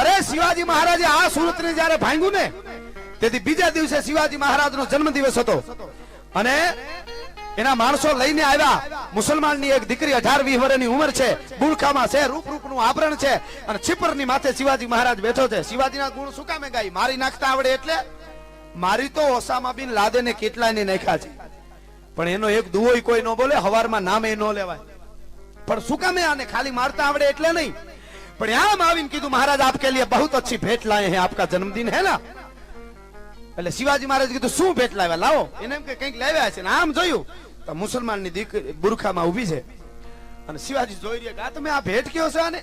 અરે શિવાજી મહારાજે આ સુરતને જયારે ભાંગ્યું ને, તેથી બીજા દિવસે શિવાજી મહારાજનો જન્મદિવસ હતો. અને એના માણસો લઈને આવ્યા. મુસલમાનની એક દીકરી અઢાર વીસ વર્ષની ઉંમર છે. બુરખામાં છે રૂપ રૂપનું આભરણ છે અને છીપરની માથે શિવાજી મહારાજ બેઠો છે. શિવાજીના ગુણ શું કામે ગાય? મારી નાખતા આવડે એટલે? મારી તો ઓસામા બિન લાદેને કેટલાય નાખ્યા છે. પણ એનો એક દુવોય કોઈ ન બોલે, હવારમાં નામે ન લેવાય. પણ શું કામે આને ખાલી મારતા આવડે એટલે નહીં? પણ આમ આવીને કીધું મહારાજ આપકે लिए बहुत अच्छी भेंट लाए हैं आपका जन्मदिन है ना એટલે શિવાજી મહારાજ કીધું શું ભેટ લાવ્યા લાવો એને એમ કે કંઈક લાવ્યા છે ને આમ જોયું તો મુસલમાનની દીકરી બુરખામાં ઊભી છે અને શિવાજી જોઈ રહ્યા કે આ તમે આ ભેટ કયો છો આને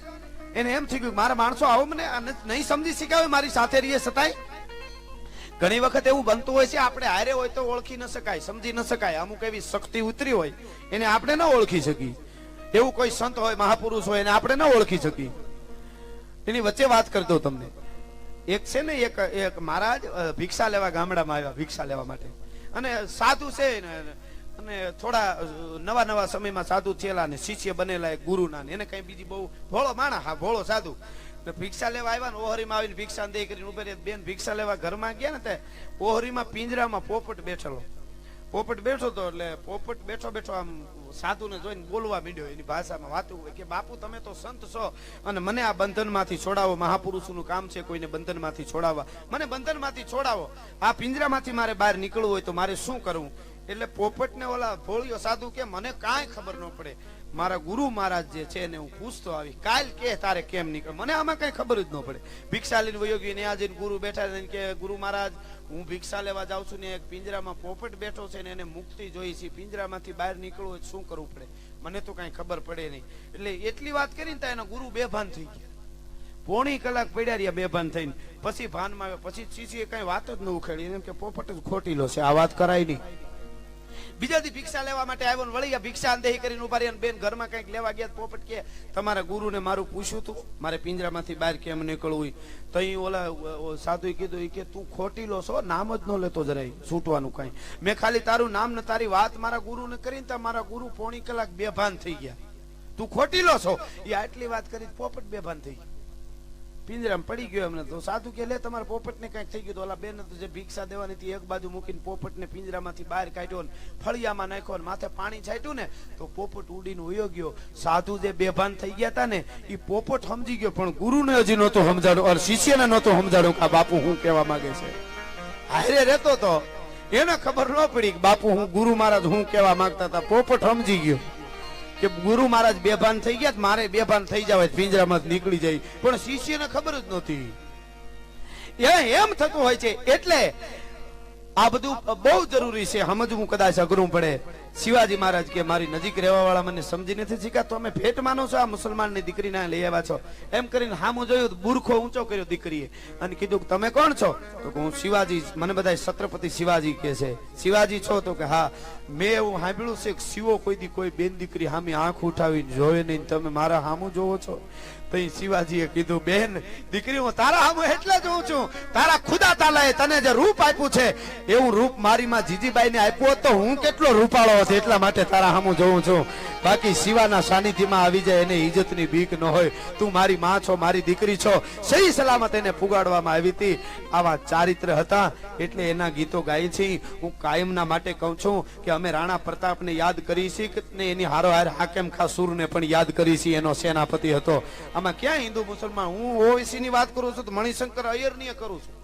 એને એમ થઈ ગયું મારા માણસો આવો મને આ ન- નહીં સમજી શકાય મારી સાથે રહીએ સતાય ઘણી વખત એવું બનતું હોય છે આપણે હારે હોય તો ઓળખી ન શકાય સમજી ન શકાય અમુક એવી શક્તિ ઉતરી હોય એને આપણે ન ઓળખી શકીએ એવું કોઈ સંત હોય મહાપુરુષ હોય એને આપણે ન ઓળખી શકીએ એની વચ્ચે વાત કરી દઉં તમને. એક છે ને, એક એક મહારાજ ભિક્ષા લેવા ગામડામાં આવ્યા, ભિક્ષા લેવા માટે. અને સાધુ છે અને થોડા નવા નવા સમયમાં સાધુ થયેલા ને, શિષ્ય બનેલા એક ગુરુના એને કઈ બીજી બહુ ભોળો માણા હા, ભોળો સાધુ. ભિક્ષા લેવા આવ્યા ને, ઓહરીમાં આવીને ભિક્ષા દે કરીને ઉભે બેન ભિક્ષા લેવા ઘરમાં ગયા ને, તે ઓહરીમાં પિંજરામાં પોપટ બેઠેલો. પોપટ બેઠો તો એટલે પોપટ બેઠો બેઠો આમ સાધુને જોઈને બોલવા માંડ્યો, એની ભાષામાં વાતું હોય કે, બાપુ, તમે તો સંત છો અને મને આ બંધનમાંથી છોડાવો, મહાપુરુષોનું કામ છે કોઈને બંધનમાંથી છોડાવવા. મને બંધનમાંથી છોડાવો. આ પિંજરામાંથી મારે બહાર નીકળવું હોય તો મારે શું કરવું? એટલે પોપટને ઓલા ભોળિયો સાધુ કે, મને કાંઈ ખબર ન પડે. મારા ગુરુ મહારાજ જે છે એને હું પૂછતો આવી, કાલ કે તારે કેમ નીકળે? મને આમાં કઈ ખબર જ ન પડે. ભિક્ષા લઈને વયો ગયો જઈને ગુરુ બેઠા છે કે, ગુરુ મહારાજ, હું ભિક્ષા લેવા જાઉં છું ને એક પિંજરામાં પોપટ બેઠો છે ને એને મુક્તિ જોઈ છે. પિંજરામાંથી બહાર નીકળવું હોય શું કરવું પડે? મને તો કઈ ખબર પડે નહીં. એટલે એટલી વાત કરીને ને એના ગુરુ બેભાન થઈ ગયા. પોણી કલાક પડ્યા રહ્યા બેભાન થઈને. પછી ભાનમાં આવ્યા. પછી શીશીએ કઈ વાત જ ન ઉખેડી. એમ કે, પોપટ જ ખોટી લો છે. આ વાત કરાય નહીં. બીજા દી ભિક્ષા લેવા માટે આવ્યો ને વળી ભિક્ષા અંદેહી કરીને ઊભા રહ્યા બેન ઘરમાં કંઈક લેવા ગયા પોપટ કે તમારા ગુરુને મારું પૂછ્યું તું, મારે પિંજરામાંથી બહાર કેમ નીકળવું તો અહીં ઓલા સાધુએ કીધું કે તું ખોટી લો છો, નામ જ ન લેતો જરાય છૂટવાનું કાંઈ. મેં ખાલી તારું નામ ને તારી વાત મારા ગુરુને કરીને તો મારા ગુરુ પોણી કલાક બેભાન થઈ ગયા. તું ખોટી લો છો? એ આટલી વાત કરી પોપટ બેભાન થઈ ગયો. પિંજરામાં પડી ગયો એમને. તો સાધુ કે, લે, તમારા પોપટને કંઈક થઈ ગયું ઓલા બેન જે ભિક્ષા દેવાની હતી એક બાજુ મૂકીને પોપટને પિંજરામાંથી બહાર કાઢ્યો ને ફળિયામાં નાખ્યો ને માથે પાણી છાંટ્યું ને, તો પોપટ ઉડીને ઉયો ગયો. સાધુ જે બેભાન થઈ ગયા હતા ને એ પોપટ સમજી ગયો, પણ ગુરુને હજી નહોતો સમજાડું અને શિષ્યને નહોતો સમજાડું કે આ બાપુ હું કહેવા માંગે છે. હારે રહેતો તો, એને ખબર ન પડી કે બાપુ હું ગુરુ મહારાજ હું કહેવા માંગતા હતા પોપટ સમજી ગયો. કે ગુરુ મહારાજ બેભાન થઈ ગયા મારે બેભાન થઈ જવાય, પિંજરામાં નીકળી જાય. પણ શિષ્યને ખબર જ નથી એમ થતું હોય છે. એટલે આ બધું બહુ જરૂરી છે. સમજવું કદાચ અઘરું પડે. શિવાજી મહારાજ કે, મારી નજીક રહેવા વાળા મને સમજી નથી શીખ્યા, તો અમે ભેટ માનો છો, આ મુસલમાનની દીકરીને લઈ આવ્યા છો. એમ કરીને હામું જોયું બુરખો ઊંચો કર્યો દીકરીએ અને કીધું તમે કોણ છો? તો હું શિવાજી, મને બધા છત્રપતિ શિવાજી કે છે. શિવાજી છો? તો કે, હા. મેં એવું સાંભળ્યું છે શિવો કોઈ દી કોઈ બેન દીકરી હામી આંખ ઉઠાવીને જોવે નહીં, તમે મારા હામું જોવો છો? તઈ શિવાજીએ કીધું, બેન દીકરી હું તારા હામું એટલે જોઉં છું. તારા ખુદા તાલાએ તને જે રૂપ આપ્યું છે, એવું રૂપ મારી માં જીજીબાઈને આપ્યું તો હું કેટલો રૂપાળો હતો એટલા માટે તારા હામું જોઉં છું. બાકી શિવાના સાનિધ્યમાં આવી જાય એને ઇજ્જતની બીક ન હોય. તું મારી માં છો, મારી દીકરી છો. સહી સલામત એને ફુગાડવામાં આવી હતી. આવા ચારિત્ર હતા એટલે એના ગીતો ગાય છે. હું કાયમના માટે કહું છું કે અમે રાણા પ્રતાપને યાદ કરી છીએ ને એની હારો હાર હાકેમ ખા સુરને પણ યાદ કરી છીએ એનો સેનાપતિ હતો. આમાં ક્યાં હિન્દુ મુસલમાન? હું ઓવેસી ની વાત કરું છું તો મણિશંકર અય્યરની કરું છું.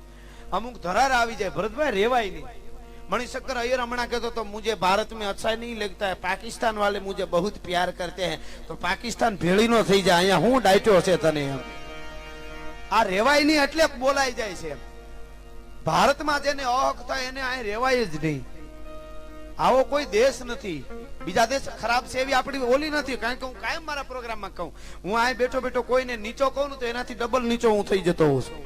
અમુક ધરાર આવી જાય. ભરતભાઈ, રેવાય નહીં. मणिशंकर अय्यर हमारा कहते तो मुझे भारत में अच्छा नहीं लगता है पाकिस्तान वाले मुझे बहुत प्यार करते हैं तो पाकिस्तान ભેળી નો થઈ જાય અહીંયા હું ડાયટો છે તને એમ આ રેવાય નહીં એટલે બોલાઈ જાય છે એમ. ભારતમાં જેને અહક થાય એને અહીં રેવાય જ નહીં આવો કોઈ દેશ નથી બીજા દેશ ખરાબ છે એવી આપણી ઓલી નથી કારણ કે હું કાયમ મારા પ્રોગ્રામમાં કહું હું અહીં બેઠો બેઠો કોઈને નીચો કહું ને તો એનાથી ડબલ નીચો હું થઈ જતો હોઉં છું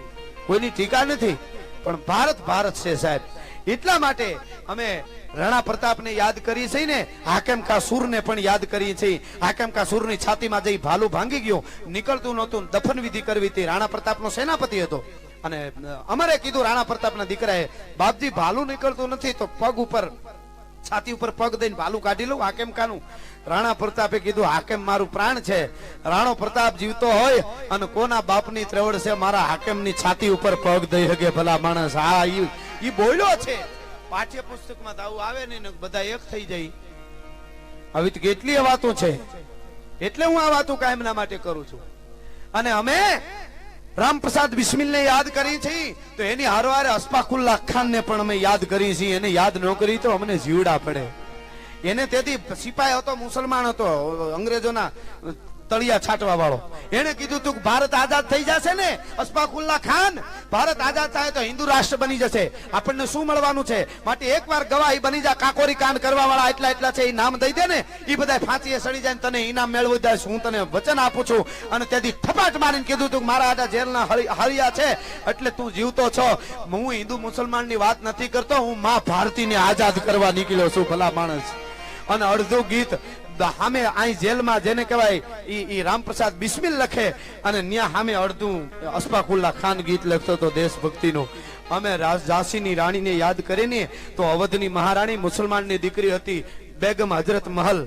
કોઈની ટીકા નથી પણ ભારત ભારત છે સાહેબ એટલા માટે અમે રાણા પ્રતાપને યાદ કરી છે ને હાકેમ કા સૂરને પણ યાદ કરી છે. હાકેમ કા સૂરની છાતીમાં જઈ ભાલું ભાંગી ગયું. નીકળતું નહોતું, દફન વિધિ કરવી હતી. રાણા પ્રતાપનો સેનાપતિ હતો. અને અમારે કીધું રાણા પ્રતાપના દીકરાએ, બાપજી, ભાલું નીકળતું નથી તો પગ ઉપર, છાતી ઉપર પગ દઈને ભાલું કાઢી લઉં હાકેમ કાનું રાણા પ્રતાપે કીધું, હાકેમ મારું પ્રાણ છે. રાણો પ્રતાપ જીવતો હોય અને કોના બાપની ત્રેવડ છે, મારા હાકેમની છાતી ઉપર પગ દઈ શકે ભલા માણસ. હા બોલ્યો છે. પાઠ્યપુસ્તકમાં તો આવું નહીં બધા એક થઈ જાય. આવી તો કેટલી વાતો છે. એટલે હું આ વાતો કાયમના માટે કરું છું. અને અમે રામપ્રસાદ બિસ્મિલ ને યાદ કરી છે, તો એની હારવારે અસ્પાકુલ્લા ખાન ને પણ અમે યાદ કરી છે. એને યાદ ન કરી તો અમને જીવડા પડે. એને તેથી સિપાહી હતો, મુસલમાન હતો, અંગ્રેજોના તળિયા છાંટવા વાળો. એને કીધું તું ભારત આઝાદ થઈ જશે ને, અસ્ફાકુલ્લા ખાન, ભારત આઝાદ થાય તો હિન્દુ રાષ્ટ્ર બની જશે. આપણને શું મળવાનું છે? માટે એકવાર ગવાહી બની જા, કાકોરી કાન કરવા વાળા એટલા એટલા છે, એ નામ દઈ દે ને એ બધા ફાંસીએ સડી જાય તને ઇનામ મેળવી જાય હું તને વચન આપું છું. અને તેથી ઠપાટ મારીને કીધું તું મારા આજા જેલના હળી- હળિયા છે, એટલે તું જીવતો છો. હું હિન્દુ મુસલમાનની વાત નથી કરતો, હું મા ભારતીને આઝાદ કરવા નીકળ્યો છું, ભલા માણસ. અને અડધું ગીત સામે અહીં જેલમાં જેને કહેવાય ઈ ઈ રામપ્રસાદ બિસ્મિલ લખે અને ન્યા સામે અડધું અસ્ફાકુલ્લા ખાન ગીત લખતો હતો દેશભક્તિનું. અમે રાજ- ઝાંસીની રાણીને યાદ કરીને તો અવધની મહારાણી મુસલમાનની દીકરી હતી બેગમ હજરત મહલ.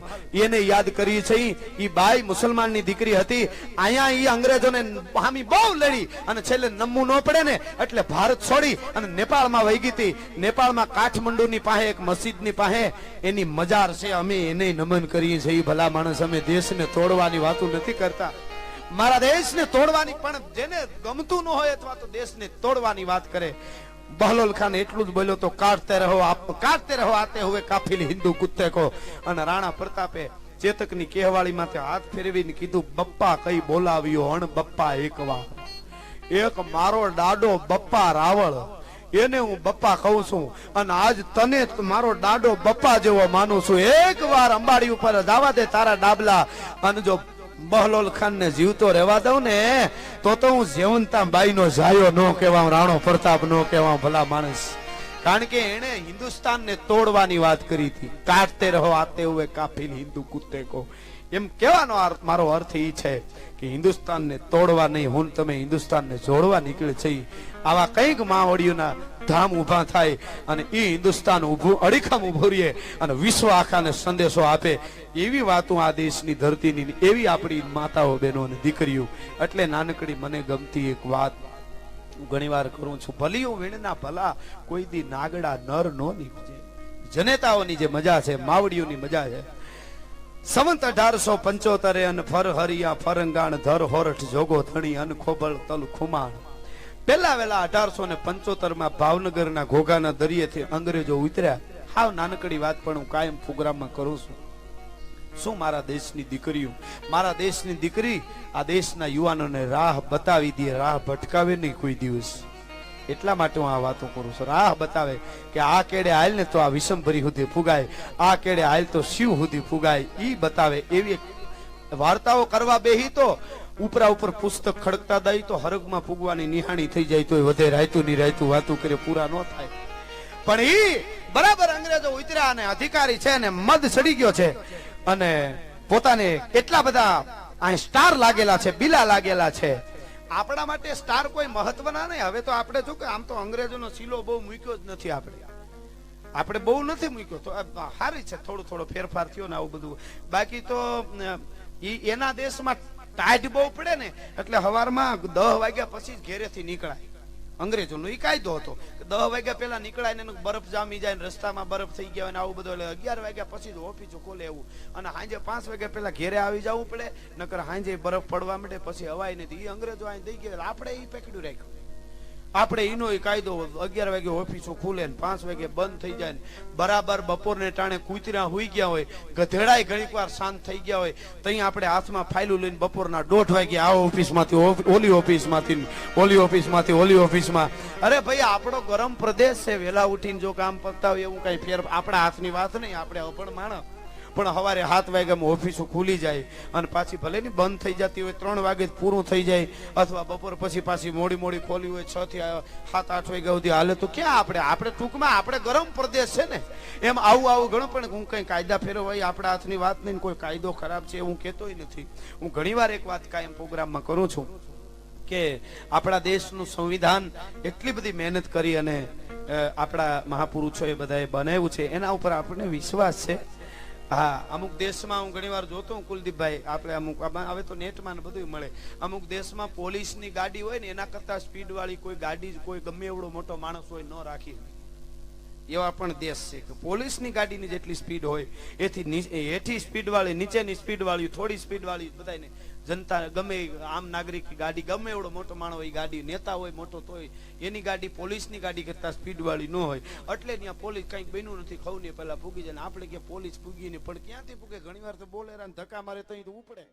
એને યાદ કરી છે એ બાઈ મુસલમાનની દીકરી હતી. અહીંયા ઈ અંગ્રેજોને હામી બહુ લડી અને છેલ્લે નમવું ન પડે ને એટલે ભારત છોડી અને નેપાળમાં વહી ગઈ હતી. નેપાળમાં કાઠમંડુની પાસે એક મસ્જિદની પાસે. એની મજાર છે, અમે એને નમન કરીએ છીએ. એ ભલા માણસ, અમે દેશને તોડવાની વાતો નથી કરતા. મારા દેશને તોડવાની, પણ જેને ગમતું ન હોય અથવા તો દેશને તોડવાની વાત કરે. બહલોલ ખાન એટલું જ બોલ્યો તો કાઢતે રહો આપ, કાઢતે રહો આતે હવે કાફિલ હિન્દુ કુત્તે કો. અને રાણા પ્રતાપે ચેતકની કહેવાળી માથે હાથ ફેરવીને કીધું, બપ્પા કઈ બોલાવ્યો અણ બપ્પા એક વાર એક મારો ડાડો બપ્પા રાવળ. એને હું બપ્પા કહું છું. અને આજ તને મારો દાડો બપ્પા જેવો માનું છું. એક વાર અંબાડી ઉપર જવા દે તારા ડાબલા. અને જો બહલોલ ખાન ને જીવતો રહેવા દઉં ને, તો તો હું જેવંતા બાઈ નો જાયો નો કહેવા રાણો પ્રતાપ નો કહેવા ભલા માણસ. કારણ કે એને હિન્દુસ્તાનને તોડવાની વાત કરી હતી. કાટતે રહો, આતે હુએ કાફિલ હિન્દુ કુત્તે કો એમ કહેવાનો મારો અર્થ એ છે કે હિન્દુસ્તાનને તોડવા નહીં, હું તમે હિન્દુસ્તાનને જોડવા નીકળે છે આવા કંઈક માવડીઓના ધામ ઊભા થાય અને એ હિન્દુસ્તાન ઊભું, અડીખમ ઊભું રહીએ અને વિશ્વ આખાને સંદેશો આપે. એવી વાતો આ દેશની ધરતીની એવી આપણી માતાઓ, બહેનો અને દીકરીઓ. એટલે નાનકડી મને ગમતી એક વાત હું ઘણી વાર કરું છું. ભલિયું વીણના ભલા કોઈ દી નાગડા નર નો નીપજે. જનેતાઓની જે મજા છે, માવડીઓની મજા છે સંવંત અઢારસો પંચોતેર અન ફર હરિયા ફરંગાણ ધર હોરઠ જોગો ધણી અન ખોબળ તલ ખુમાણ. પેલા વેલા અઢારસો ને પંચોતેરમાં ભાવનગરના ઘોઘાના દરિયેથી અંગ્રેજો ઉતર્યા. હાવ નાનકડી વાત પણ હું કાયમ પ્રોગ્રામમાં કરું છું. શું મારા દેશની દીકરીઓ? મારા દેશની દીકરી આ દેશના યુવાનોને રાહ બતાવી દે, રાહ ભટકાવે નહીં કોઈ દિવસ. એટલા માટે હું આ વાતો કરું સર આ બતાવે કે આ કેડે હાલ ને તો આ વિષમભરી સુધી ફુગાય, આ કેડે હાલ તો શિવ સુધી ફુગાય. ઈ બતાવે એવી વાર્તાઓ કરવા બેહી તો ઉપરા ઉપર પુસ્તક ખડકતા દઈ તો હરગમાં ફૂગવાની નિહાણી થઈ જાય તો વધે રાયતું ની રાયતું વાતું કરે, પૂરા ન થાય. પણ ઈ બરાબર અંગ્રેજો ઉતર્યા અને અધિકારી છે ને મદ ચડી ગયો છે. અને પોતાને એટલા બધા અહીં સ્ટાર લાગેલા છે, બિલા લાગેલા છે. આપણા માટે સ્ટાર કોઈ મહત્વના નહીં. હવે તો આપણે જો કે, આમ તો અંગ્રેજોનો શીલો બહુ મૂક્યો જ નથી આપણે. આપણે બહુ નથી મૂક્યો. તો સારી છે, થોડો થોડો ફેરફાર થયો ને આવું બધું. બાકી તો એના દેશમાં ટાઈટ બહુ પડે ને, એટલે સવારમાં દહ વાગ્યા પછી જ ઘેરેથી નીકળાય. અંગ્રેજોનો એ કાયદો હતો દહ વાગ્યા પહેલા નીકળાય ને બરફ જામી જાય ને રસ્તામાં બરફ થઈ ગયા હોય ને આવું બધું. એટલે અગિયાર વાગ્યા પછી જ ઓફિસો ખોલે એવું. અને સાંજે પાંચ વાગ્યા પહેલા ઘેરે આવી જવું પડે, નકર સાંજે બરફ પડવા માટે પછી હવાય નથી એ અંગ્રેજો આવીને દઈ ગયા. આપણે એ પકડ્યું રાખ્યું. આપણે એનો એ કાયદો અગિયાર વાગે ઓફિસો ખુલે ને પાંચ વાગે બંધ થઈ જાય ને બરાબર બપોરને ટાણે કૂતરા હોઈ ગયા હોય, ગધેડાય ઘણીક વાર શાંત થઈ ગયા હોય, તઈ આપણે હાથમાં ફાઇલું લઈને બપોરના દોઢ વાગે આવો ઓફિસમાંથી ઓફ- ઓલી ઓફિસમાંથી ઓલી ઓફિસમાંથી, ઓલી ઓફિસમાં. અરે ભાઈ, આપણો ગરમ પ્રદેશ છે વેલા ઉઠીને જો કામ પતાવે એવું કઈ ફેર, આપણા હાથની વાત નહીં, આપણે અભણ માણસ. પણ સવારે સાત વાગે ઓફિસો ખુલી જાય અને પાછી ભલે ની બંધ થઈ જતી હોય, ત્રણ વાગે પૂરું થઈ જાય, અથવા બપોર પછી પાછી મોડી મોડી ખોલી હોય, છ થી સાત, આઠ વાગ્યા સુધી હાલે, તો ક્યાં આપણે? આપણે ટૂંકમાં આપણે ગરમ પ્રદેશ છે ને. એમ આવું આવું ઘણું પણ હું કઈ કાયદા ફેરવાય આપણા હાથની વાત નહીં કોઈ કાયદો ખરાબ છે, હું કહેતોય નથી. હું ઘણીવાર એક વાત કાયમ પ્રોગ્રામમાં કરું છું કે આપણા દેશનું સંવિધાન એટલી બધી મહેનત કરી અને આપણા મહાપુરુષો એ બધાએ બનાવ્યું છે, એના ઉપર આપણને વિશ્વાસ છે. હા. અમુક દેશમાં હું ઘણીવાર જોતો હું કુલદીપભાઈ, આપણે અમુક હવે તો નેટમાં ને બધું મળે. અમુક દેશમાં પોલીસની ગાડી હોય ને, એના કરતા સ્પીડ વાળી કોઈ ગાડી, કોઈ ગમે એવડો મોટો માણસ હોય, ન રાખી. એવા પણ દેશ છે કે પોલીસની ગાડીની જેટલી સ્પીડ હોય, એથી એથી હેઠી સ્પીડ વાળી નીચેની સ્પીડ વાળી થોડી સ્પીડ વાળી બધાને જનતા ગમે આમ નાગરિક ગાડી, ગમે એવડો મોટો માણસ હોય ગાડી, નેતા હોય, મોટો તો હોય, એની ગાડી, પોલીસની ગાડી કરતા સ્પીડ વાળી ન હોય. એટલે ત્યાં પોલીસ કંઈક બન્યું નથી ખવું ને પેલા પૂગી જાય આપણે કે પોલીસ પૂગી ને પણ ક્યાંથી પૂગે ઘણી વાર તો બોલે ધક્કા મારે તો ઉપડે.